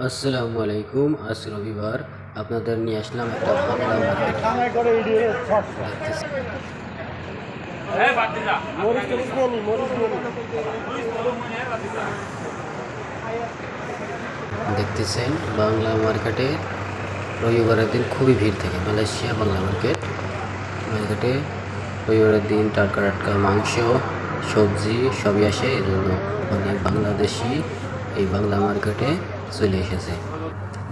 আসসালামু আলাইকুম আজ রবিবার আপনাদের নিয়ে আসলাম একটা বাংলা মার্কেট দেখতেছেন বাংলা মার্কেটে রবিবারের দিন খুবই ভিড় থাকে মালয়েশিয়া বাংলা মার্কেট মার্কেটে রবিবারের দিন টাটকা টাটকা মাংস সবজি সবই আসে, এই জন্য অনেক বাংলাদেশি এই বাংলা মার্কেটে চলে এসেছে।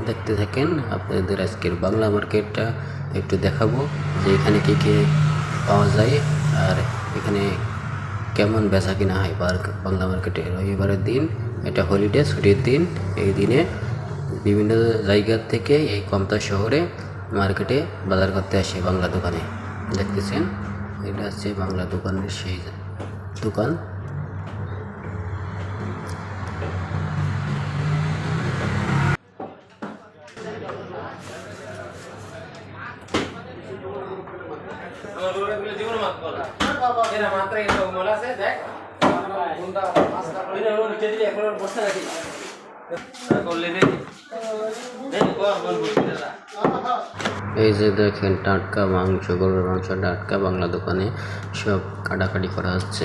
দেখতে থাকেন, আপনাদের আজকের বাংলা মার্কেটটা একটু দেখাবো যে এখানে কী কী পাওয়া যায় আর এখানে কেমন বেচা কিনা হয় বার- বাংলা মার্কেটে। রবিবারের দিন, এটা হলিডে, ছুটির দিন, এই দিনে বিভিন্ন জায়গা থেকে এই কমতা শহরে মার্কেটে বাজার করতে আসে বাংলা দোকানে। দেখতেছেন, এটা হচ্ছে বাংলা দোকানের সেই দোকান। এই যে দেখেন টাটকা মাংস, গরুর মাংস, টাটকা বাংলা দোকানে সব কাটাকাটি করা হচ্ছে।